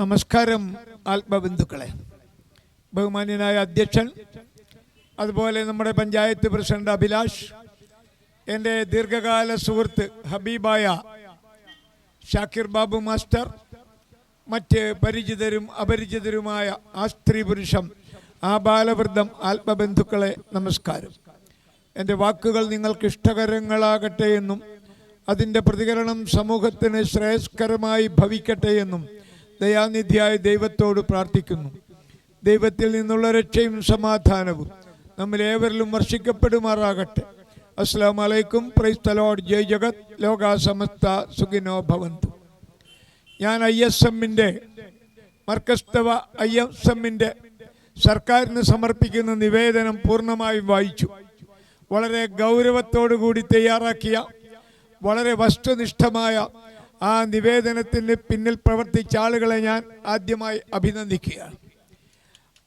നമസ്കാരം ആത്മബന്ധുക്കളെ. ബഹുമാന്യനായ അധ്യക്ഷൻ അതുപോലെ നമ്മുടെ പഞ്ചായത്ത് പ്രസിഡന്റ് അഭിലാഷ് എന്റെ ദീർഘകാല സുഹൃത്ത് ഹബീബായ ഷാക്കിർ ബാബു മാസ്റ്റർ മറ്റ് പരിചിതരും അപരിചിതരുമായ ആ സ്ത്രീ പുരുഷം ആ ബാലവൃദ്ധം ആത്മബന്ധുക്കളെ നമസ്കാരം. എന്റെ വാക്കുകൾ നിങ്ങൾക്ക് ഇഷ്ടകരങ്ങളാകട്ടെ എന്നും അതിന്റെ പ്രതികരണം സമൂഹത്തിന് ശ്രേയസ്കരമായി ഭവിക്കട്ടെ എന്നും ദയാനിധിയായ ദൈവത്തോട് പ്രാർത്ഥിക്കുന്നു. ദൈവത്തിൽ നിന്നുള്ള രക്ഷയും സമാധാനവും നമ്മിലേവരിലും വർഷിക്കപ്പെടുമാറാകട്ടെ. അസ്സാം വലൈക്കും പ്രൈസ് തലോഡ് ജയ് ജഗത്. ലോക സമസ്ത സുഖിനോ ഭവന്തു. ഞാൻ ഐ എസ് എമ്മിന്റെ മർക്കസ്തവ ഐ എസ് എമ്മിന്റെ സർക്കാരിന് സമർപ്പിക്കുന്ന നിവേദനം പൂർണമായും വായിച്ചു. വളരെ ഗൗരവത്തോടു കൂടി തയ്യാറാക്കിയ വളരെ വസ്തുനിഷ്ഠമായ ആ നിവേദനത്തിന് പിന്നിൽ പ്രവർത്തിച്ച ആളുകളെ ഞാൻ ആദ്യമായി അഭിനന്ദിക്കുകയാണ്.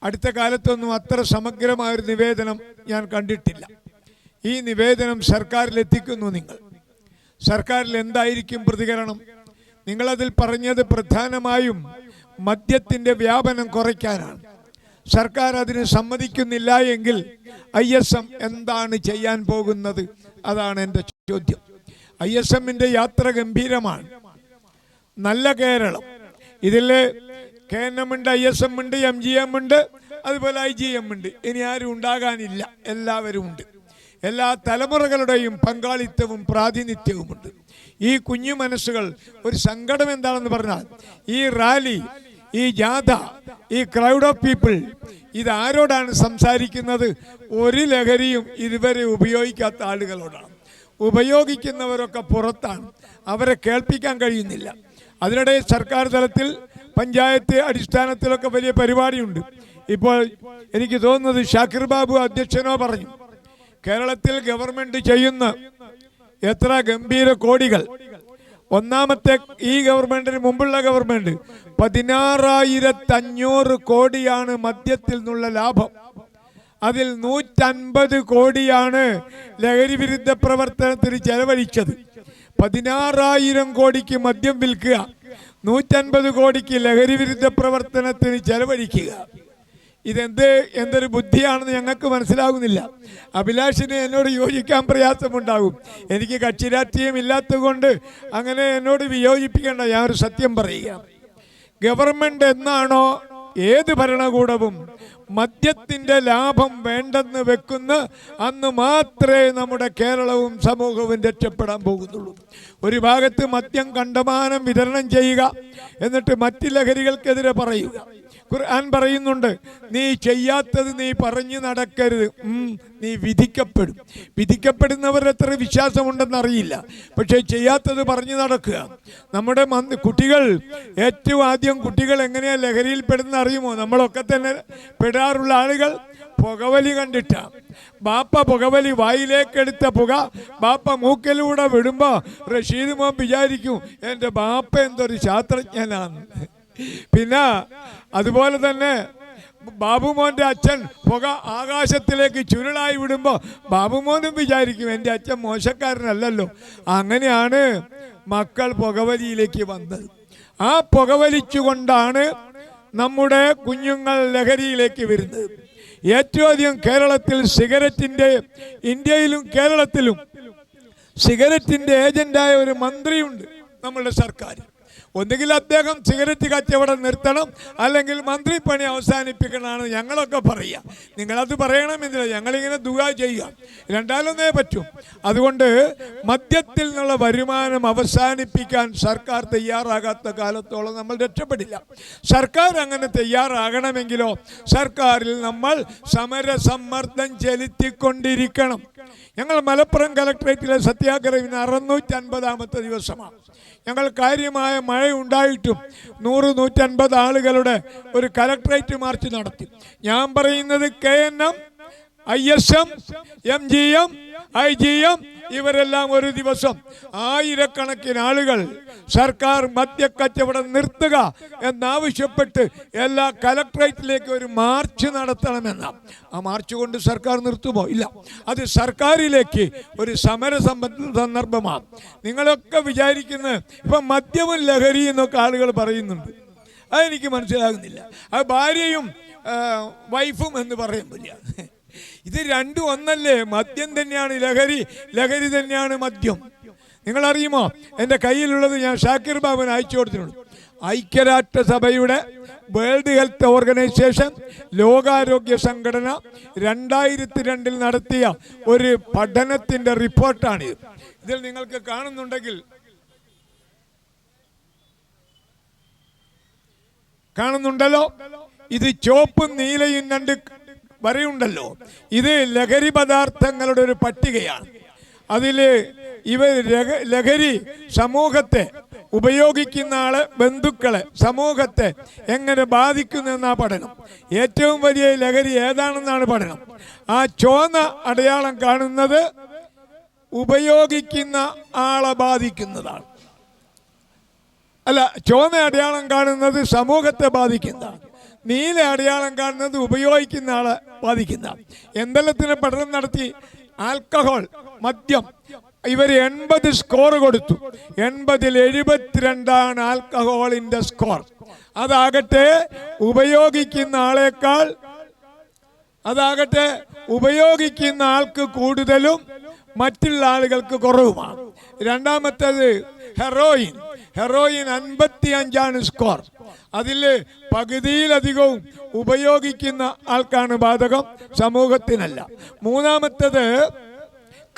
അടുത്ത കാലത്തൊന്നും അത്ര സമഗ്രമായൊരു നിവേദനം ഞാൻ കണ്ടിട്ടില്ല. ഈ നിവേദനം സർക്കാരിലെത്തിക്കുന്നു നിങ്ങൾ. സർക്കാരിൽ എന്തായിരിക്കും പ്രതികരണം? നിങ്ങളതിൽ പറഞ്ഞത് പ്രധാനമായും മദ്യത്തിന്റെ വ്യാപനം കുറയ്ക്കാനാണ്. സർക്കാർ അതിന് സമ്മതിക്കുന്നില്ല എങ്കിൽ ഐ എസ് എം എന്താണ് ചെയ്യാൻ പോകുന്നത്? അതാണ് എന്റെ ചോദ്യം. ഐ എസ് എമ്മിന്റെ യാത്ര ഗംഭീരമാണ്. നല്ല കേരളം. ഇതിൽ കെ എൻ എം ഉണ്ട് ഐ എസ് എം ഉണ്ട് എം ജി എം ഉണ്ട് അതുപോലെ ഐ ജി എം ഉണ്ട്. ഇനി ആരും ഉണ്ടാകാനില്ല. എല്ലാവരും ഉണ്ട്. എല്ലാ തലമുറകളുടെയും പങ്കാളിത്തവും പ്രാതിനിധ്യവുമുണ്ട് ഈ കുഞ്ഞു മനസ്സുകൾ ഒരു സങ്കടം എന്താണെന്ന് പറഞ്ഞാൽ ഈ റാലി ഈ ജാഥ ഈ ക്രൗഡ് ഓഫ് പീപ്പിൾ ഇതാരോടാണ് സംസാരിക്കുന്നത്? ഒരു ലഹരിയും ഇതുവരെ ഉപയോഗിക്കാത്ത ആളുകളോടാണ്. ഉപയോഗിക്കുന്നവരൊക്കെ പുറത്താണ്. അവരെ കേൾപ്പിക്കാൻ കഴിയുന്നില്ല. അതിനിടെ സർക്കാർ തലത്തിൽ പഞ്ചായത്ത് അടിസ്ഥാനത്തിലൊക്കെ വലിയ പരിപാടിയുണ്ട്. ഇപ്പോൾ എനിക്ക് തോന്നുന്നത് ഷാക്കിർ ബാബു അധ്യക്ഷനോ പറഞ്ഞു. കേരളത്തിൽ ഗവൺമെന്റ് ചെയ്യുന്ന എത്ര ഗംഭീര കോടികൾ. ഒന്നാമത്തെ ഈ ഗവൺമെന്റിന് മുമ്പുള്ള ഗവൺമെന്റ് പതിനാറായിരത്തഞ്ഞൂറ് കോടിയാണ് മദ്യത്തിൽ നിന്നുള്ള ലാഭം. അതിൽ നൂറ്റൻപത് കോടിയാണ് ലഹരി വിരുദ്ധ പ്രവർത്തനത്തിന് ചെലവഴിച്ചത്. പതിനാറായിരം കോടിക്ക് മദ്യം വിൽക്കുക. നൂറ്റൻപത് കോടിക്ക് ലഹരി വിരുദ്ധ പ്രവർത്തനത്തിന് ചെലവഴിക്കുക. ഇതെന്ത്? എന്തൊരു ബുദ്ധിയാണെന്ന് ഞങ്ങൾക്ക് മനസ്സിലാകുന്നില്ല. അഭിലാഷിന് എന്നോട് യോജിക്കാൻ പ്രയാസമുണ്ടാകും. എനിക്ക് കക്ഷി രാഷ്ട്രീയം ഇല്ലാത്തതുകൊണ്ട് അങ്ങനെ എന്നോട് വിയോജിപ്പിക്കേണ്ട. ഞാനൊരു സത്യം പറയുക. ഗവൺമെന്റ് എന്നാണോ ഏത് ഭരണകൂടവും മദ്യത്തിന്റെ ലാഭം വേണ്ടെന്ന് വെക്കുന്ന അന്ന് മാത്രമേ നമ്മുടെ കേരളവും സമൂഹവും രക്ഷപ്പെടാൻ പോകുന്നുള്ളൂ. ഒരു ഭാഗത്ത് മദ്യം കണ്ടമാനം വിതരണം ചെയ്യുക എന്നിട്ട് മറ്റു ലഹരികൾക്കെതിരെ പറയുക. ഖുർആൻ പറയുന്നുണ്ട് നീ ചെയ്യാത്തത് നീ പറഞ്ഞു നടക്കരുത്. നീ വിധിക്കപ്പെടും. വിധിക്കപ്പെടുന്നവർ എത്ര വിശ്വാസമുണ്ടെന്ന് അറിയില്ല പക്ഷേ ചെയ്യാത്തത് പറഞ്ഞു നടക്കുക. നമ്മുടെ കുട്ടികൾ ഏറ്റവും ആദ്യം കുട്ടികൾ എങ്ങനെയാ ലഹരിയിൽ പെടുന്ന അറിയുമോ? നമ്മളൊക്കെ തന്നെ പെടാറുള്ള ആളുകൾ പുകവലി കണ്ടിട്ട. ബാപ്പ പുകവലി വായിലേക്കെടുത്ത പുക ബാപ്പ മൂക്കിലൂടെ വിടുമ്പോ റഷീദ് മോൻ വിചാരിക്കും എന്റെ ബാപ്പ എന്തൊരു ശാസ്ത്രജ്ഞനാണ്. പിന്നെ അതുപോലെ തന്നെ ബാബുമോന്റെ അച്ഛൻ പുക ആകാശത്തിലേക്ക് ചുരുളായി വിടുമ്പോൾ ബാബുമോനും വിചാരിക്കും? എന്റെ അച്ഛൻ മോശക്കാരനല്ലല്ലോ. അങ്ങനെയാണ് മക്കൾ പുകവലിയിലേക്ക് വന്നത്. ആ പുകവലിച്ചുകൊണ്ടാണ് നമ്മുടെ കുഞ്ഞുങ്ങൾ ലഹരിയിലേക്ക് വരുന്നത്. ഏറ്റവും അധികം കേരളത്തിൽ സിഗരറ്റിന്റെ ഇന്ത്യയിലും കേരളത്തിലും സിഗരറ്റിന്റെ ഏജന്റായ ഒരു മന്ത്രിയുണ്ട് നമ്മളുടെ സർക്കാർ ഒന്നുകിൽ അദ്ദേഹം സിഗരറ്റ് കച്ചവടം നിർത്തണം അല്ലെങ്കിൽ മന്ത്രി പണി അവസാനിപ്പിക്കണമെന്ന് ഞങ്ങളൊക്കെ പറയുക. നിങ്ങളത് പറയണമെന്നില്ല ഞങ്ങളിങ്ങനെ ദുക ചെയ്യുക. രണ്ടാലൊന്നേ പറ്റും. അതുകൊണ്ട് മദ്യത്തിൽ നിന്നുള്ള വരുമാനം അവസാനിപ്പിക്കാൻ സർക്കാർ തയ്യാറാകാത്ത കാലത്തോളം നമ്മൾ രക്ഷപ്പെടില്ല. സർക്കാർ അങ്ങനെ തയ്യാറാകണമെങ്കിലോ സർക്കാരിൽ നമ്മൾ സമരസമ്മർദ്ദം ചെലുത്തിക്കൊണ്ടിരിക്കണം. ഞങ്ങൾ മലപ്പുറം കലക്ട്രേറ്റിലെ അറുന്നൂറ്റി അൻപതാമത്തെ ദിവസമാണ്. ഞങ്ങൾ കാര്യമായ മഴ ഉണ്ടായിട്ടും നൂറ് നൂറ്റൻപത് ആളുകളുടെ ഒരു കലക്ട്രേറ്റ് മാർച്ച് നടത്തി. ഞാൻ പറയുന്നത് K N M I S M M G M I G M ഇവരെല്ലാം ഒരു ദിവസം ആയിരക്കണക്കിന് ആളുകൾ സർക്കാർ മദ്യക്കച്ചവടം നിർത്തുക എന്നാവശ്യപ്പെട്ട് എല്ലാ കലക്ട്രേറ്റിലേക്ക് ഒരു മാർച്ച് നടത്തണമെന്ന. ആ മാർച്ച് കൊണ്ട് സർക്കാർ നിർത്തുമോ? ഇല്ല. അത് സർക്കാരിലേക്ക് ഒരു സമര സന്ദർഭമാണ്. നിങ്ങളൊക്കെ വിചാരിക്കുന്നത് ഇപ്പം മദ്യവും ലഹരി എന്നൊക്കെ ആളുകൾ പറയുന്നുണ്ട്. അതെനിക്ക് മനസ്സിലാകുന്നില്ല. ആ ഭാര്യയും വൈഫും എന്ന് പറയുന്നില്ല ഇത് രണ്ടും ഒന്നല്ലേ? മദ്യം തന്നെയാണ് ലഹരി. ലഹരി തന്നെയാണ് മദ്യം. നിങ്ങൾ അറിയുമോ എന്റെ കയ്യിലുള്ളത് ഞാൻ ഷാക്കിർ ബാബുന് അയച്ചു കൊടുത്തിട്ടുണ്ട്. ഐക്യരാഷ്ട്രസഭയുടെ വേൾഡ് ഹെൽത്ത് ഓർഗനൈസേഷൻ ലോകാരോഗ്യ സംഘടന രണ്ടായിരത്തി രണ്ടിൽ നടത്തിയ ഒരു പഠനത്തിന്റെ റിപ്പോർട്ടാണിത് ഇതിൽ നിങ്ങൾക്ക് കാണുന്നുണ്ടെങ്കിൽ കാണുന്നുണ്ടല്ലോ? ഇത് ചോപ്പും നീലയും രണ്ട് വരയുണ്ടല്ലോ. ഇത് ലഹരി പദാർത്ഥങ്ങളുടെ ഒരു പട്ടികയാണ്. അതിൽ ഇവ ലഹ- ലഹരി സമൂഹത്തെ ഉപയോഗിക്കുന്ന ആൾ ബന്ധുക്കളെ സമൂഹത്തെ എങ്ങനെ ബാധിക്കുന്നു എന്നാ പഠനം. ഏറ്റവും വലിയ ലഹരി ഏതാണെന്നാണ് പഠനം. ആ ചുവന്ന അടയാളം കാണുന്നത് ഉപയോഗിക്കുന്ന ആളെ ബാധിക്കുന്നതാണ്. അല്ല ചുവന്ന അടയാളം കാണുന്നത് സമൂഹത്തെ ബാധിക്കുന്നതാണ്. നീല അടയാളം കാണുന്നത് ഉപയോഗിക്കുന്ന ആളെ ബാധിക്കുന്ന. എന്തെല്ലാത്തിന് പഠനം നടത്തി? ആൽക്കഹോൾ മദ്യം. ഇവർ എൺപത് സ്കോർ കൊടുത്തു. എൺപതിൽ എഴുപത്തിരണ്ടാണ് ആൽക്കഹോളിന്റെ സ്കോർ അതാകട്ടെ ഉപയോഗിക്കുന്ന ആളേക്കാൾ അതാകട്ടെ ഉപയോഗിക്കുന്ന ആൾക്ക് കൂടുതലും മറ്റുള്ള ആളുകൾക്ക് കുറവുമാണ്. രണ്ടാമത്തേത് ഹെറോയിൻ. ഹെറോയിൻ അൻപത്തി അഞ്ചാണ് സ്കോർ. അതിൽ പകുതിയിലധികവും ഉപയോഗിക്കുന്ന ആൾക്കാണ് ബാധകം സമൂഹത്തിനല്ല. മൂന്നാമത്തേത്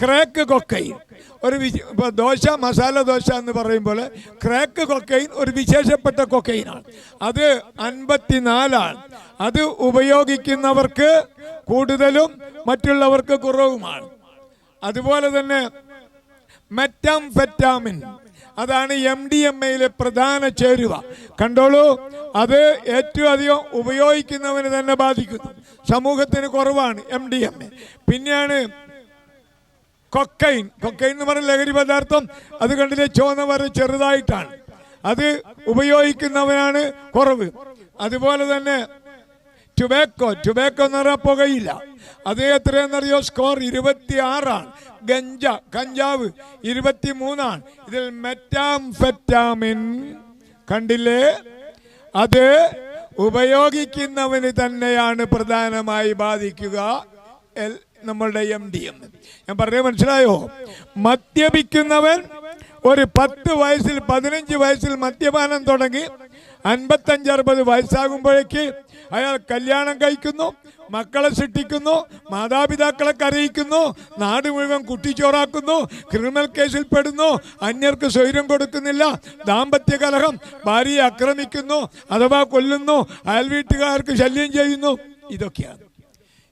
ക്രാക്ക് കൊക്കൈൻ. ഒരു ഇപ്പോൾ ദോശ മസാല ദോശ എന്ന് പറയുമ്പോൾ ക്രാക്ക് കൊക്കൈൻ ഒരു വിശേഷപ്പെട്ട കൊക്കൈനാണ്. അത് അൻപത്തിനാലാണ്. അത് ഉപയോഗിക്കുന്നവർക്ക് കൂടുതലും മറ്റുള്ളവർക്ക് കുറവുമാണ്. അതുപോലെ തന്നെ മെറ്റാംഫെറ്റാമിൻ അതാണ് എം ഡി എം എയിലെ പ്രധാന ചേരുവ. കണ്ടോളൂ അത് ഏറ്റവും അധികം ഉപയോഗിക്കുന്നവന് തന്നെ ബാധിക്കുന്നു. സമൂഹത്തിന് കുറവാണ് എം ഡി എം എ. പിന്നെയാണ് കൊക്കൈൻ. കൊക്കൈൻ എന്ന് പറഞ്ഞ ലഹരി പദാർത്ഥം അത് കണ്ടില്ലേ? ചുവന്ന വര ചെറുതായിട്ടാണ്. അത് ഉപയോഗിക്കുന്നവനാണ് കുറവ്. അതുപോലെ തന്നെ ടുബാക്കോ ടുബാക്കോ എന്ന് പറഞ്ഞാൽ പുകയില്ല അത് എത്രയെന്നറിയോ സ്കോർ ഇരുപത്തി ആറാണ് ഗഞ്ച കഞ്ചാവ് ഇരുപത്തി മൂന്നാണ് ഇതിൽ മെറ്റാംഫെറ്റാമിൻ കണ്ടില്ലേ? അത് ഉപയോഗിക്കുന്നവന് തന്നെയാണ് പ്രധാനമായി ബാധിക്കുക. നമ്മളുടെ എം ഡി എം ഞാൻ പറഞ്ഞത് മനസ്സിലായോ? മദ്യപിക്കുന്നവൻ ഒരു പത്ത് വയസ്സിൽ പതിനഞ്ച് വയസ്സിൽ മദ്യപാനം തുടങ്ങി അൻപത്തഞ്ച് അറുപത് വയസ്സാകുമ്പോഴേക്ക് അയാൾ കല്യാണം കഴിക്കുന്നു മക്കളെ സൃഷ്ടിക്കുന്നു മാതാപിതാക്കളെ കരയിക്കുന്നു നാട് മുഴുവൻ കുട്ടിച്ചോറാക്കുന്നു ക്രിമിനൽ കേസിൽ പെടുന്നു അന്യർക്ക് സ്വൈര്യം കൊടുക്കുന്നില്ല ദാമ്പത്യ കലഹം ഭാര്യയെ ആക്രമിക്കുന്നു അഥവാ കൊല്ലുന്നു അയൽവീട്ടുകാർക്ക് ശല്യം ചെയ്യുന്നു. ഇതൊക്കെയാണ്.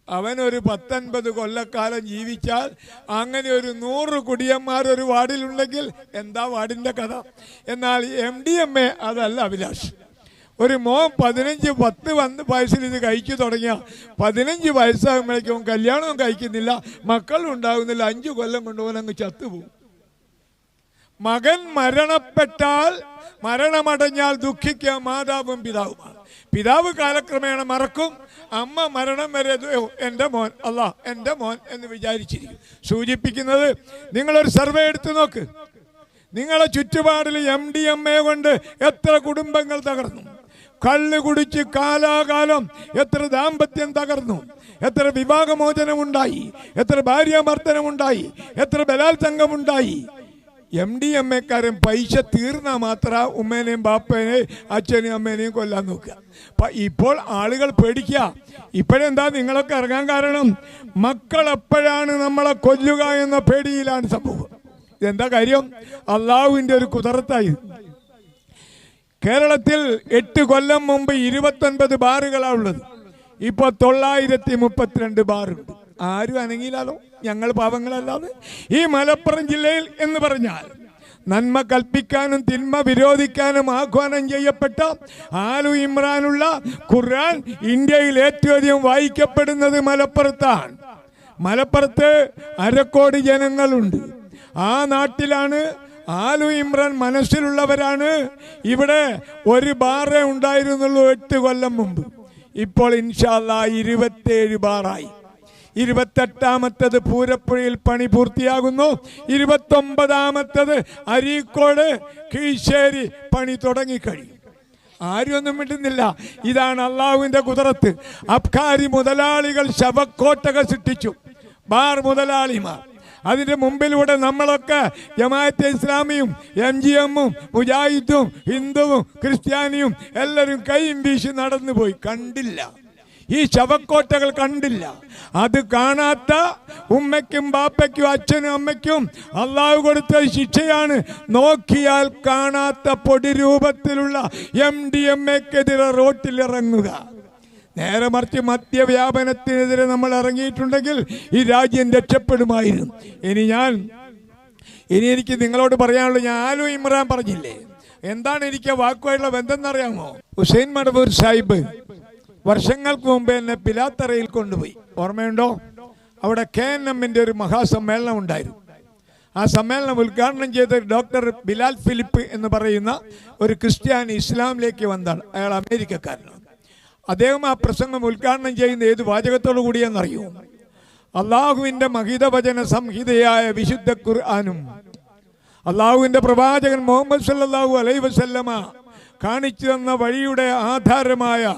അവൻ ഒരു പത്തൊൻപത് കൊല്ലക്കാലം ജീവിച്ചാൽ അങ്ങനെ ഒരു നൂറ് കുടിയന്മാർ ഒരു വാർഡിലുണ്ടെങ്കിൽ എന്താ വാർഡിന്റെ കഥ? എന്നാൽ എം ഡി എം എ അതല്ല അഭിലാഷ്. ഒരു മോൻ പതിനഞ്ച് പത്ത് വന്ന് വയസ്സിൽ ഇത് കഴിച്ചു തുടങ്ങിയ പതിനഞ്ച് വയസ്സാകുമ്പോഴേക്കും കല്യാണവും കഴിക്കുന്നില്ല മക്കളും ഉണ്ടാകുന്നില്ല അഞ്ചു കൊല്ലം കൊണ്ടുപോകാൻ അങ്ങ് ചത്തുപോകും. മകൻ മരണപ്പെട്ടാൽ മരണമടഞ്ഞാൽ ദുഃഖിക്കുക മാതാവും പിതാവുമാണ്. പിതാവ് കാലക്രമേണ മറക്കും. അമ്മ മരണം വരെ എന്റെ മോൻ അല്ല എന്റെ മോൻ എന്ന് വിചാരിച്ചിരിക്കും. സൂചിപ്പിക്കുന്നത് നിങ്ങളൊരു സർവേ എടുത്തു നോക്ക്. നിങ്ങളെ ചുറ്റുപാടിൽ എം ഡി എം എ കൊണ്ട് എത്ര കുടുംബങ്ങൾ തകർന്നു. കള്ളു കുടിച്ച് കാലാകാലം എത്ര ദാമ്പത്യം തകർന്നു. എത്ര വിവാഹമോചനമുണ്ടായി. എത്ര ഭാര്യാമർദ്ദനമുണ്ടായി എത്ര ബലാത്സംഗമുണ്ടായി. എം ഡി എം എക്കാരൻ പൈസ തീർന്നാൽ മാത്രം ഉമ്മേനെയും ബാപ്പേനെയും അച്ഛനെയും അമ്മേനെയും കൊല്ലാൻ നോക്കുക. അപ്പം ഇപ്പോൾ ആളുകൾ പേടിക്കുക ഇപ്പോഴെന്താ നിങ്ങളൊക്കെ ഇറങ്ങാൻ കാരണം? മക്കൾ എപ്പോഴാണ് നമ്മളെ കൊല്ലുക എന്ന പേടിയിലാണ് സംഭവം. ഇതെന്താ കാര്യം? അള്ളാഹുവിന്റെ ഒരു കുതിർത്തായി. കേരളത്തിൽ എട്ട് കൊല്ലം മുമ്പ് ഇരുപത്തൊൻപത് ബാറുകളാണ് ഉള്ളത്. ഇപ്പോൾ തൊള്ളായിരത്തി മുപ്പത്തിരണ്ട് ബാറുണ്ട്. ആരും അനങ്ങിയില്ലാലോ? ഞങ്ങൾ പാവങ്ങളല്ലാതെ? ഈ മലപ്പുറം ജില്ലയിൽ എന്ന് പറഞ്ഞാൽ നന്മ കൽപ്പിക്കാനും തിന്മ വിരോധിക്കാനും ആഹ്വാനം ചെയ്യപ്പെട്ട ആലു ഇമ്രാനുള്ള ഖുർആൻ ഇന്ത്യയിൽ ഏറ്റവും അധികം വായിക്കപ്പെടുന്നത് മലപ്പുറത്താണ്. മലപ്പുറത്ത് അരക്കോടി ജനങ്ങളുണ്ട്. ആ നാട്ടിലാണ് ആലു ഇമ്രാൻ മനസ്സിലുള്ളവരാണ്. ഇവിടെ ഒരു ബാറേ ഉണ്ടായിരുന്നുള്ളൂ എട്ട് കൊല്ലം മുമ്പ്. ഇപ്പോൾ ഇൻഷാല്ല ഇരുപത്തേഴ് ബാറായി. ഇരുപത്തെട്ടാമത്തത് പൂരപ്പുഴയിൽ പണി പൂർത്തിയാകുന്നു. ഇരുപത്തൊമ്പതാമത്തത് അരീക്കോട് കീശേരി പണി തുടങ്ങിക്കഴിയും. ആരും ഒന്നും മിണ്ടുന്നില്ല. ഇതാണ് അള്ളാഹുവിന്റെ കുതിരത്ത്. അബ്കാരി മുതലാളികൾ ശവക്കോട്ടകൾ സൃഷ്ടിച്ചു. ബാർ മുതലാളിമാർ. അതിന്റെ മുമ്പിലൂടെ നമ്മളൊക്കെ ജമാഅത്തെ ഇസ്ലാമിയും എം ജി എമ്മും മുജാഹിദും ഹിന്ദുവും ക്രിസ്ത്യാനിയും എല്ലാവരും കൈയും വീശി നടന്നുപോയി. കണ്ടില്ല. ഈ ശവക്കോട്ടകൾ കണ്ടില്ല. അത് കാണാത്ത ഉമ്മയ്ക്കും ബാപ്പയ്ക്കും അച്ഛനും അമ്മയ്ക്കും അള്ളാഹു കൊടുത്ത ശിക്ഷയാണ്. നോക്കിയാൽ കാണാത്ത പൊടി രൂപത്തിലുള്ള എം ഡി എം എക്കെതിരെ റോട്ടിലിറങ്ങുക നേരെ മറിച്ച് മദ്യവ്യാപനത്തിനെതിരെ നമ്മൾ ഇറങ്ങിയിട്ടുണ്ടെങ്കിൽ ഈ രാജ്യം രക്ഷപ്പെടുമായിരുന്നു. ഇനി ഞാൻ ഇനി എനിക്ക് നിങ്ങളോട് പറയാനുള്ളത് ഞാൻ ആലു ഇമ്രാൻ പറഞ്ഞില്ലേ? എന്താണ് എനിക്ക് വാക്കുമായിട്ടുള്ള ബന്ധം എന്നറിയാമോ ഹുസൈൻ മടവൂർ സാഹിബ് വർഷങ്ങൾക്ക് മുമ്പ് എന്നെ പിലാത്തറയിൽ കൊണ്ടുപോയി. ഓർമ്മയുണ്ടോ? അവിടെ കെ എൻ എമ്മിന്റെ ഒരു മഹാസമ്മേളനം ഉണ്ടായിരുന്നു. ആ സമ്മേളനം ഉദ്ഘാടനം ചെയ്ത ഡോക്ടർ ബിലാൽ ഫിലിപ്പ് എന്ന് പറയുന്ന ഒരു ക്രിസ്ത്യാനി ഇസ്ലാമിലേക്ക് വന്നതാണ്. അയാൾ അമേരിക്കക്കാരനാണ്. അദ്ദേഹം ആ പ്രസംഗം ഉദ്ഘാടനം ചെയ്യുന്ന ഏത് വാചകത്തോടു കൂടിയെന്നറിയോ അള്ളാഹുവിന്റെ മഹിതവചന സംഹിതയായ വിശുദ്ധ ഖുർആാനും അള്ളാഹുവിന്റെ പ്രവാചകൻ മുഹമ്മദ് സല്ലാഹു അലൈ വസല്ലമ കാണിച്ചു തന്ന വഴിയുടെ ആധാരമായ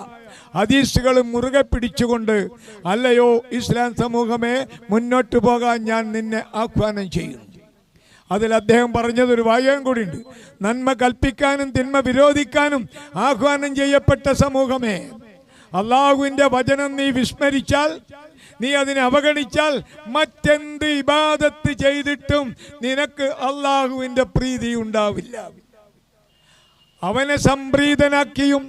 ഹദീസുകൾ മുറുകെ പിടിച്ചുകൊണ്ട് അല്ലയോ ഇസ്ലാം സമൂഹമേ മുന്നോട്ട് പോകാൻ ഞാൻ നിന്നെ ആഹ്വാനം ചെയ്യുന്നു. അതിൽ അദ്ദേഹം പറഞ്ഞതൊരു വാചകം കൂടിയുണ്ട്. നന്മ കൽപ്പിക്കാനും തിന്മ വിരോധിക്കാനും ആഹ്വാനം ചെയ്യപ്പെട്ട സമൂഹമേ അള്ളാഹുവിന്റെ വചനം നീ വിസ്മരിച്ചാൽ നീ അതിനെ അവഗണിച്ചാൽ മറ്റെന്ത് ഇബാദത്ത് ചെയ്തിട്ടും നിനക്ക് അള്ളാഹുവിന്റെ പ്രീതി ഉണ്ടാവില്ല. അവനെ സംപ്രീതനാക്കിയും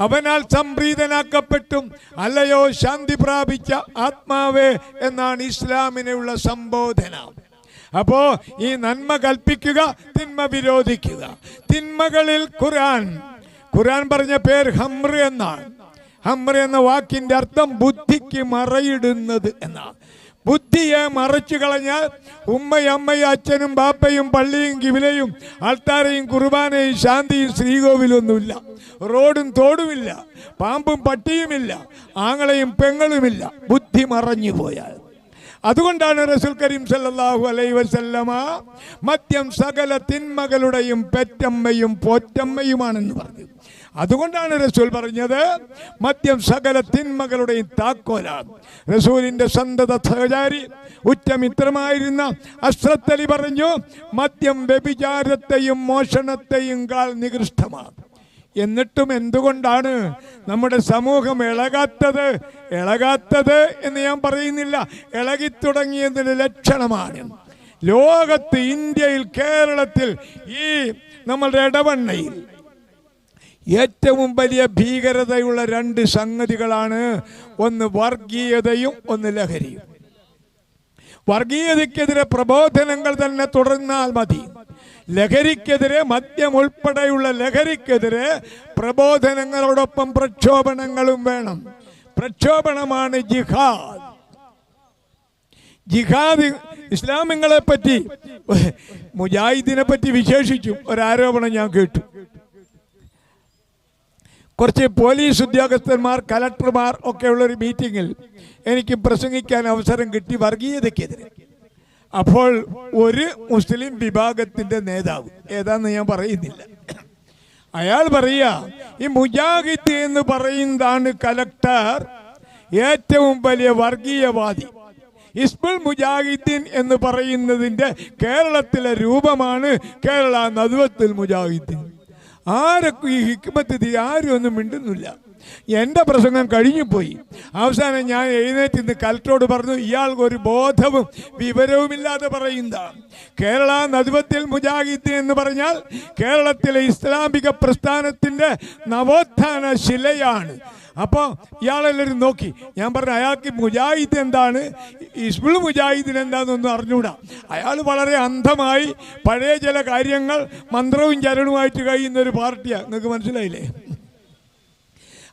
അവനാൽ സംപ്രീതനാക്കപ്പെട്ടും. അല്ലയോ ശാന്തി പ്രാപിച്ച ആത്മാവേ എന്നാണ് ഇസ്ലാമിനുള്ള സംബോധന. അപ്പോ ഈ നന്മ കൽപ്പിക്കുക തിന്മ വിരോധിക്കുക. തിന്മകളിൽ ഖുർആൻ. ഖുർആൻ പറഞ്ഞ പേര് ഹംറ് എന്നാണ്. ഹംറ് എന്ന വാക്കിന്റെ അർത്ഥം ബുദ്ധിക്ക് മറയിടുന്നത് എന്നാണ്. ബുദ്ധിയെ മറച്ചു കളഞ്ഞാൽ ഉമ്മയും അമ്മയും അച്ഛനും ബാപ്പയും പള്ളിയും കിവിലയും ആൾത്താരയും കുർബാനയും ശാന്തിയും ശ്രീകോവിലൊന്നുമില്ല. റോഡും തോടുമില്ല. പാമ്പും പട്ടിയുമില്ല. ആങ്ങളെയും പെങ്ങളുമില്ല. ബുദ്ധി മറഞ്ഞു പോയാൽ. അതുകൊണ്ടാണ് റസൂൽ കരീം സല്ലാഹു അലൈ വസല്ലമ മദ്യം സകല തിന്മകളുടെയും പെറ്റമ്മയും പോറ്റമ്മയുമാണെന്ന് പറഞ്ഞു അതുകൊണ്ടാണ് റസൂൽ പറഞ്ഞത് മദ്യം സകല തിന്മകളുടെയും താക്കോലാണ്. റസൂലിന്റെ സന്തത സഹചാരി ഉറ്റമിത്രമായിരുന്ന അശ്രത്തലി പറഞ്ഞു മദ്യം വ്യഭിചാരത്തെയും മോഷണത്തെയും കാൾ നികൃഷ്ടമാണ്. എന്നിട്ടും എന്തുകൊണ്ടാണ് നമ്മുടെ സമൂഹം ഇളകാത്തത്? ഇളകാത്തത് എന്ന് ഞാൻ പറയുന്നില്ല. ഇളകിത്തുടങ്ങിയതിന്റെ ലക്ഷണമാണ്. ലോകത്ത് ഇന്ത്യയിൽ കേരളത്തിൽ ഈ നമ്മളുടെ ഇടവണ്ണയിൽ ഏറ്റവും വലിയ ഭീകരതയുള്ള രണ്ട് സംഗതികളാണ് ഒന്ന് വർഗീയതയും ഒന്ന് ലഹരിയും. വർഗീയതയ്ക്കെതിരെ പ്രബോധനങ്ങൾ തന്നെ തുടർന്നാൽ മതി. ലഹരിക്കെതിരെ മദ്യം ഉൾപ്പെടെയുള്ള ലഹരിക്കെതിരെ പ്രബോധനങ്ങളോടൊപ്പം പ്രക്ഷോഭണങ്ങളും വേണം. പ്രക്ഷോഭണമാണ് ജിഹാദ്. ജിഹാദ് ഇസ്ലാമിങ്ങളെ പറ്റി മുജാഹിദിനെ പറ്റി വിശേഷിച്ചും ഒരാരോപണം ഞാൻ കേട്ടു. കുറച്ച് പോലീസ് ഉദ്യോഗസ്ഥന്മാർ കലക്ടർമാർ ഒക്കെയുള്ള ഒരു മീറ്റിങ്ങിൽ എനിക്ക് പ്രസംഗിക്കാൻ അവസരം കിട്ടി വർഗീയതയ്ക്കെതിരെ. അപ്പോൾ ഒരു മുസ്ലിം വിഭാഗത്തിന്റെ നേതാവ് ഏതാന്ന് ഞാൻ പറയുന്നില്ല. അയാൾ പറയുക ഈ മുജാഹിദ് എന്ന് പറയുന്നതാണ് കലക്ടർ ഏറ്റവും വലിയ വർഗീയവാദി. ഇസ്മുൽ മുജാഹിദ്ദീൻ എന്ന് പറയുന്നതിന്റെ കേരളത്തിലെ രൂപമാണ് കേരള നദുവത്തുൽ മുജാഹിദ്ദീൻ. ആരൊക്കെ ഈ ഹിക്മത്ത് ആരും ഒന്നും മിണ്ടുന്നില്ല. എന്റെ പ്രസംഗം കഴിഞ്ഞുപോയി. അവസാനം ഞാൻ എഴുന്നേറ്റ് ഇന്ന് കലക്ടറോട് പറഞ്ഞു ഇയാൾക്കൊരു ബോധവും വിവരവുമില്ലാതെ പറയുന്ന കേരള നദുവത്തിൽ മുജാഹിദ് എന്ന് പറഞ്ഞാൽ കേരളത്തിലെ ഇസ്ലാമിക പ്രസ്ഥാനത്തിന്റെ നവോത്ഥാന ശിലയാണ്. അപ്പോൾ ഇയാളെല്ലാവരും നോക്കി. ഞാൻ പറഞ്ഞു അയാൾക്ക് മുജാഹിദ് എന്താണ്? ഇസ്ബുൾ മുജാഹിദിൻ എന്താണെന്നൊന്നും അറിഞ്ഞൂടാ. അയാൾ വളരെ അന്ധമായി പഴയ ചില കാര്യങ്ങൾ മന്ത്രവും ചരണവുമായിട്ട് കഴിയുന്ന ഒരു പാർട്ടിയാണ് നിങ്ങൾക്ക് മനസ്സിലായില്ലേ?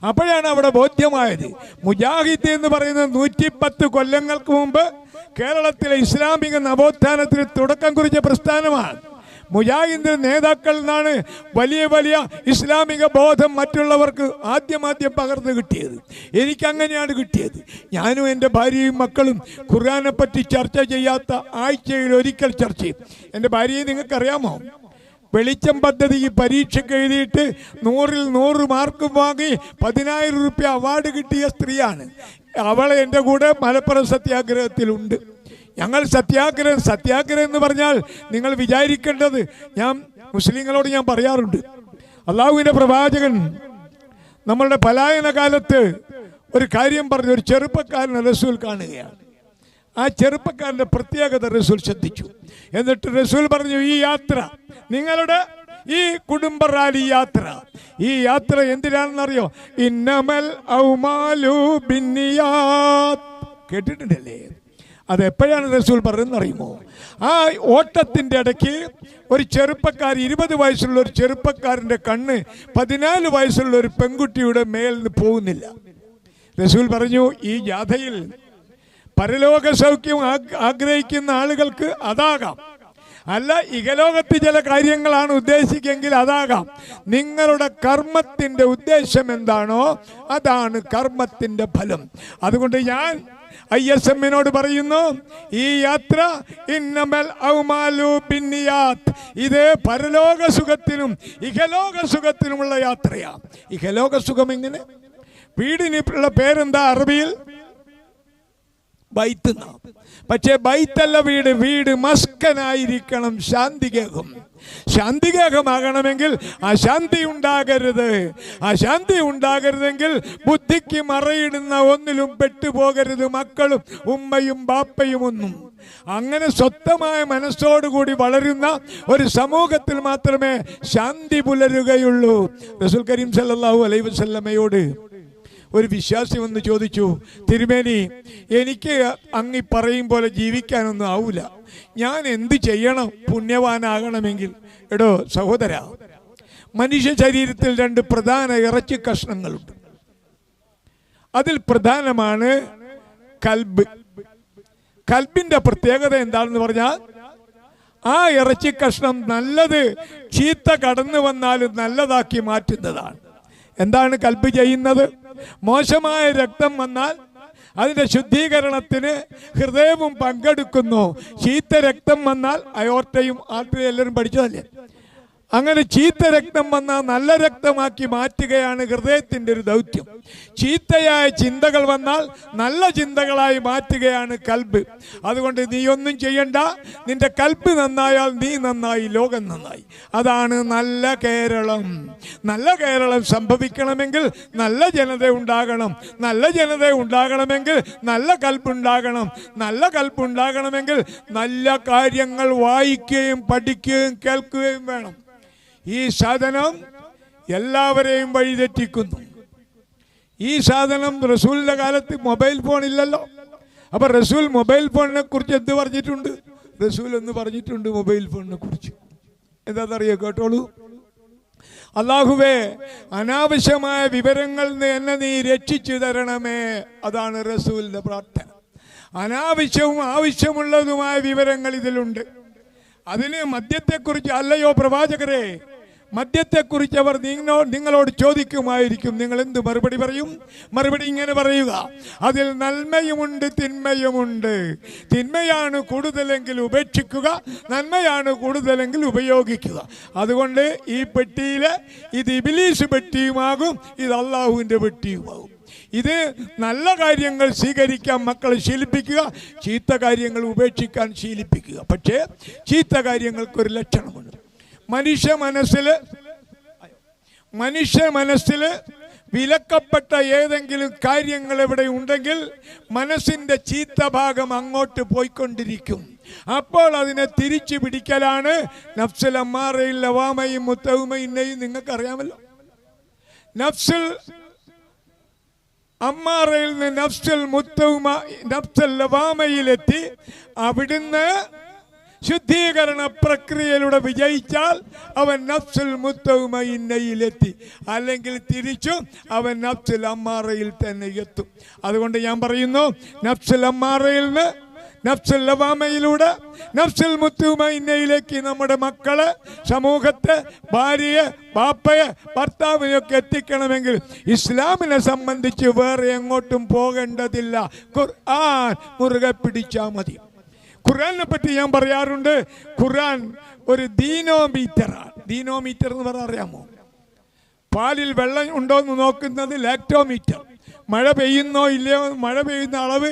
അപ്പോഴാണ് അവിടെ ബോധ്യമായത്. മുജാഹിദ് എന്ന് പറയുന്നത് നൂറ്റിപ്പത്ത് കൊല്ലങ്ങൾക്ക് മുമ്പ് കേരളത്തിലെ ഇസ്ലാമിക നവോത്ഥാനത്തിന് തുടക്കം കുറിച്ച പ്രസ്ഥാനമാണ്. മുജാഹിദിന്റെ നേതാക്കൾ നിന്നാണ് വലിയ വലിയ ഇസ്ലാമിക ബോധം മറ്റുള്ളവർക്ക് ആദ്യമാദ്യം പകർന്നു കിട്ടിയത്. എനിക്കങ്ങനെയാണ് കിട്ടിയത്. ഞാനും എന്റെ ഭാര്യയും മക്കളും ഖുർആനെ പറ്റി ചർച്ച ചെയ്യാത്ത ആഴ്ചയിൽ ഒരിക്കൽ ചർച്ച ചെയ്യും എന്റെ ഭാര്യയെ നിങ്ങൾക്കറിയാമോ? വെളിച്ചം പദ്ധതി പരീക്ഷയ്ക്ക് എഴുതിയിട്ട് നൂറിൽ നൂറ് മാർക്കും വാങ്ങി പതിനായിരം റുപ്യ അവാർഡ് കിട്ടിയ സ്ത്രീയാണ്. അവൾ എന്റെ കൂടെ മലപ്പുറം സത്യാഗ്രഹത്തിലുണ്ട്. ഞങ്ങൾ സത്യാഗ്രഹം സത്യാഗ്രഹം എന്ന് പറഞ്ഞാൽ നിങ്ങൾ വിചാരിക്കേണ്ടത് ഞാൻ മുസ്ലിങ്ങളോട് ഞാൻ പറയാറുണ്ട്. അള്ളാഹുവിന്റെ പ്രവാചകൻ നമ്മളുടെ പലായന കാലത്ത് ഒരു കാര്യം പറഞ്ഞു ഒരു ചെറുപ്പക്കാരനെ റസൂൽ കാണുകയാണ്. ആ ചെറുപ്പക്കാരന്റെ പ്രത്യേകത റസൂൽ ശ്രദ്ധിച്ചു. എന്നിട്ട് റസൂൽ പറഞ്ഞു ഈ യാത്ര നിങ്ങളുടെ ഈ കുടുംബ റാലി യാത്ര ഈ യാത്ര എന്തിനാണെന്നറിയോ? ഇന്നമൽ ഔമാലു ബിന്നിയാത് കേട്ടിട്ടുണ്ടല്ലേ? അത് എപ്പോഴാണ് റസൂൽ പറഞ്ഞതെന്ന് അറിയുമോ ആ ഓട്ടത്തിന്റെ ഇടയ്ക്ക് ഒരു ചെറുപ്പക്കാർ ഇരുപത് വയസ്സുള്ള ഒരു ചെറുപ്പക്കാരന്റെ കണ്ണ് പതിനാല് വയസ്സുള്ള ഒരു പെൺകുട്ടിയുടെ മേൽ നിന്ന് പോകുന്നില്ല. റസൂൽ പറഞ്ഞു ഈ ജാഥയിൽ പരലോക സൗഖ്യം ആഗ്രഹിക്കുന്ന ആളുകൾക്ക് അതാകാം. അല്ല ഇകലോകത്ത് ചില കാര്യങ്ങളാണ് ഉദ്ദേശിക്കെങ്കിൽ അതാകാം. നിങ്ങളുടെ കർമ്മത്തിന്റെ ഉദ്ദേശം എന്താണോ അതാണ് കർമ്മത്തിന്റെ ഫലം. അതുകൊണ്ട് ഞാൻ ഐ എസ് എമ്മിനോട് പറയുന്നു ഈ യാത്ര ഔമാലു ഇത് പരലോക സുഖത്തിനും ഇഹലോക സുഖത്തിനുമുള്ള യാത്രയാണ് ഇഹലോക സുഖം എങ്ങനെ? വീടിനുള്ള പേരെന്താ അറബിയിൽ? ബൈത്ത് എന്നാ. പക്ഷേ ബൈത്തല്ല വീട് വീട് മസ്കനായിരിക്കണം ശാന്തികേഹം ശാന്തികേഹമാകണമെങ്കിൽ അശാന്തി ഉണ്ടാകരുത്. അശാന്തി ഉണ്ടാകരുതെങ്കിൽ ബുദ്ധിക്ക് മറയിടുന്ന ഒന്നിലും പെട്ടുപോകരുത് മക്കളും ഉമ്മയും ബാപ്പയും ഒന്നും. അങ്ങനെ സ്വത്തമായ മനസ്സോടുകൂടി വളരുന്ന ഒരു സമൂഹത്തിൽ മാത്രമേ ശാന്തി പുലരുകയുള്ളൂ. റസുൽ കരീം സല്ലാഹു അലൈഹി വസല്ലമയോട് ഒരു വിശ്വാസി വന്ന് ചോദിച്ചു തിരുമേനി എനിക്ക് അങ്ങി പറയും പോലെ ജീവിക്കാനൊന്നും ആവില്ല ഞാൻ എന്ത് ചെയ്യണം? പുണ്യവാനാകണമെങ്കിൽ. എടോ സഹോദര മനുഷ്യ ശരീരത്തിൽ രണ്ട് പ്രധാന ഇറച്ചി കഷ്ണങ്ങളുണ്ട്. അതിൽ പ്രധാനമാണ് കൽബ്. കൽബിന്റെ പ്രത്യേകത എന്താണെന്ന് പറഞ്ഞാൽ ആ ഇറച്ചി കഷ്ണം നല്ലത് ചീത്ത കടന്നു വന്നാലും നല്ലതാക്കി മാറ്റുന്നതാണ്. എന്താണ് കൽബ് ചെയ്യുന്നത്? മോശമായ രക്തം വന്നാൽ അതിന്റെ ശുദ്ധീകരണത്തിന് ഹൃദയവും പങ്കെടുക്കുന്നു. ശീത്ത രക്തം വന്നാൽ അയോർട്ടയും ആർട്ടയും എല്ലാവരും പഠിച്ചതല്ലേ? അങ്ങനെ ചീത്ത രക്തം വന്നാൽ നല്ല രക്തമാക്കി മാറ്റുകയാണ് ഹൃദയത്തിന്റെ ഒരു ദൗത്യം. ചീത്തയായ ചിന്തകൾ വന്നാൽ നല്ല ചിന്തകളായി മാറ്റുകയാണ് കൽബ്. അതുകൊണ്ട് നീ ഒന്നും ചെയ്യണ്ട. നിന്റെ കൽബ് നന്നായാൽ നീ നന്നായി ലോകം നന്നായി. അതാണ് നല്ല കേരളം. നല്ല കേരളം സംഭവിക്കണമെങ്കിൽ നല്ല ജനത ഉണ്ടാകണം. നല്ല ജനത ഉണ്ടാകണമെങ്കിൽ നല്ല കൽപ്പുണ്ടാകണം നല്ല കൽപ്പുണ്ടാകണമെങ്കിൽ നല്ല കാര്യങ്ങൾ വായിക്കുകയും പഠിക്കുകയും കേൾക്കുകയും വേണം. ഈ സാധനം എല്ലാവരെയും വഴിതെറ്റിക്കുന്നു. ഈ സാധനം റസൂലിന്റെ കാലത്ത് മൊബൈൽ ഫോൺ ഇല്ലല്ലോ. അപ്പൊ റസൂൽ മൊബൈൽ ഫോണിനെ കുറിച്ച് എന്ത് പറഞ്ഞിട്ടുണ്ട്? റസൂൽ എന്ന് പറഞ്ഞിട്ടുണ്ട് മൊബൈൽ ഫോണിനെ കുറിച്ച്. എന്താണെന്നറിയോ കേട്ടോളൂ? അള്ളാഹുവേ അനാവശ്യമായ വിവരങ്ങളിൽ നിന്ന് എന്നെ നീ രക്ഷിച്ചു തരണമേ. അതാണ് റസൂലിന്റെ പ്രാർത്ഥന. അനാവശ്യവും ആവശ്യമുള്ളതുമായ വിവരങ്ങൾ ഇതിലുണ്ട്. അതിന് മദ്യത്തെക്കുറിച്ച് അല്ലയോ പ്രവാചകരെ? മദ്യത്തെക്കുറിച്ച് അവർ നിങ്ങളോ നിങ്ങളോട് ചോദിക്കുമായിരിക്കും. നിങ്ങൾ എന്ത് മറുപടി പറയും? മറുപടി ഇങ്ങനെ പറയുക. അതിൽ നന്മയുമുണ്ട് തിന്മയുമുണ്ട്. തിന്മയാണ് കൂടുതലെങ്കിൽ ഉപേക്ഷിക്കുക നന്മയാണ് കൂടുതലെങ്കിൽ ഉപയോഗിക്കുക. അതുകൊണ്ട് ഈ പെട്ടിയിൽ ഇത് ഇബിലീസ് പെട്ടിയുമാകും ഇത് അള്ളാഹുവിന്റെ പെട്ടിയുമാകും. ഇത് നല്ല കാര്യങ്ങൾ സ്വീകരിക്കാൻ മക്കളെ ശീലിപ്പിക്കുക ചീത്ത കാര്യങ്ങൾ ഉപേക്ഷിക്കാൻ ശീലിപ്പിക്കുക. പക്ഷേ ചീത്ത കാര്യങ്ങൾക്കൊരു ലക്ഷണമുണ്ട്. മനുഷ്യ മനസ്സിൽ മനുഷ്യ മനസ്സിൽ വിലക്കപ്പെട്ട ഏതെങ്കിലും കാര്യങ്ങൾ ഇവിടെ ഉണ്ടെങ്കിൽ മനസ്സിന്റെ ചീത്ത ഭാഗം അങ്ങോട്ട് പോയിക്കൊണ്ടിരിക്കും. അപ്പോൾ അതിനെ തിരിച്ചു പിടിക്കലാണ് നഫ്സൽ അമ്മാറയും ലവാമയും മുത്തവുമയും നിങ്ങൾക്കറിയാമല്ലോ? നഫ്സൽ അമ്മാറയിൽ നിന്ന് നഫ്സൽ മുത്തവുമ നഫ്സൽ ലവാമയിലെത്തി. അവിടുന്ന് ശുദ്ധീകരണ പ്രക്രിയയിലൂടെ വിജയിച്ചാൽ അവൻ നഫ്സുൽ എത്തി അല്ലെങ്കിൽ തിരിച്ചു അവൻ നഫ്സുൽ അമ്മാറയിൽ തന്നെ എത്തും. അതുകൊണ്ട് ഞാൻ പറയുന്നു നഫ്സുൽ അമ്മാറയിൽ നിന്ന് നഫ്സുൽ ലവാമയിലൂടെ നഫ്സുൽ മുത്തുമൈനയിലേക്ക് നമ്മുടെ മക്കളെ സമൂഹത്തെ ഭാര്യയെ ബാപ്പയെ ഭർത്താവിനെയൊക്കെ എത്തിക്കണമെങ്കിൽ ഇസ്ലാമിനെ സംബന്ധിച്ച് വേറെ എങ്ങോട്ടും പോകേണ്ടതില്ല. ഖുർആൻ മുറുകെ പിടിച്ചാൽ മതി. ഖുർആനെ പറ്റി ഞാൻ പറയാറുണ്ട് ഖുർആൻ ഒരു ദീനോമീറ്ററാണ് ദീനോമീറ്റർ എന്ന് പറഞ്ഞാൽ അറിയാമോ? പാലിൽ വെള്ളം ഉണ്ടോ എന്ന് നോക്കുന്നത് ലാക്ടോമീറ്റർ. മഴ പെയ്യുന്നോ ഇല്ലയോ മഴ പെയ്യുന്ന അളവ്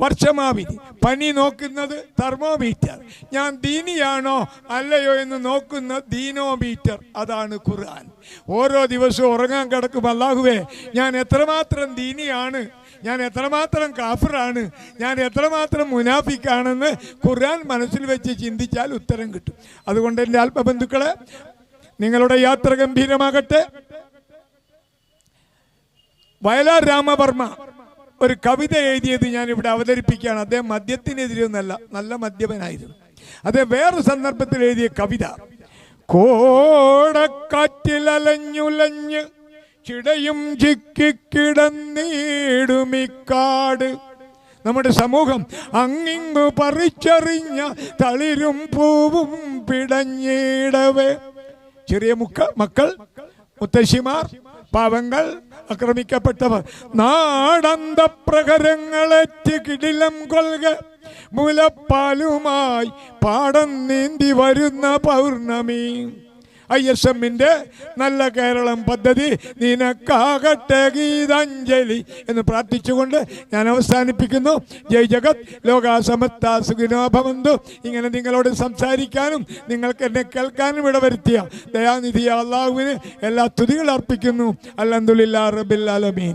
വർഷമാവിധി. പനി നോക്കുന്നത് തെർമോമീറ്റർ. ഞാൻ ദീനിയാണോ അല്ലയോ എന്ന് നോക്കുന്ന ദീനോമീറ്റർ. അതാണ് ഖുർആൻ. ഓരോ ദിവസവും ഉറങ്ങാൻ കിടക്കും. അല്ലാഹുവേ ഞാൻ എത്രമാത്രം ദീനിയാണ് ഞാൻ എത്രമാത്രം കാഫറാണ് ഞാൻ എത്രമാത്രം മുനാഫിക്കാണെന്ന് ഖുർആൻ മനസ്സിൽ വെച്ച് ചിന്തിച്ചാൽ ഉത്തരം കിട്ടും. അതുകൊണ്ട് എന്റെ ആത്മബന്ധുക്കളെ നിങ്ങളുടെ യാത്ര ഗംഭീരമാകട്ടെ. വയലാർ രാമവർമ്മ ഒരു കവിത എഴുതിയത് ഞാൻ ഇവിടെ അവതരിപ്പിക്കുകയാണ്. അദ്ദേഹം മദ്യത്തിനെതിരെയൊന്നല്ല നല്ല മദ്യപനായിരുന്നു. അദ്ദേഹം വേറൊരു സന്ദർഭത്തിൽ എഴുതിയ കവിത. കോടക്കാറ്റിലലഞ്ഞുലഞ്ഞ് ചിടയും ചിക്കിക്കിടന്നീടുമിക്കാട് നമ്മുടെ സമൂഹം അങ്ങിങ്ങു പറിച്ചറിഞ്ഞ തളിരും പൂവും പിടഞ്ഞിടവേ. ചെറിയ മുക്ക മക്കൾ മുത്തശ്ശിമാർ പാവങ്ങൾ ആക്രമിക്കപ്പെട്ടവർ. നാടന്ത പ്രഹരങ്ങളേറ്റ് കിടിലം കൊൽക. മുലപ്പാലുമായി പാടം നീന്തി വരുന്ന പൗർണമി. ഐ എസ് എമ്മിന്റെ നല്ല കേരളം പദ്ധതി നിനക്കാകട്ടെ ഗീതാഞ്ജലി എന്ന് പ്രാർത്ഥിച്ചുകൊണ്ട് ഞാൻ അവസാനിപ്പിക്കുന്നു. ജയ് ജഗത് ലോകാസമത്ത സുഖിനോഭവന്തു. ഇങ്ങനെ നിങ്ങളോട് സംസാരിക്കാനും നിങ്ങൾക്ക് എന്നെ കേൾക്കാനും ഇടവരുത്തിയ ദയാനിധിയ അള്ളാഹുവിന് എല്ലാ തുതികൾ അർപ്പിക്കുന്നു. അലഹമുല്ലാ റബിൽ അലമീൻ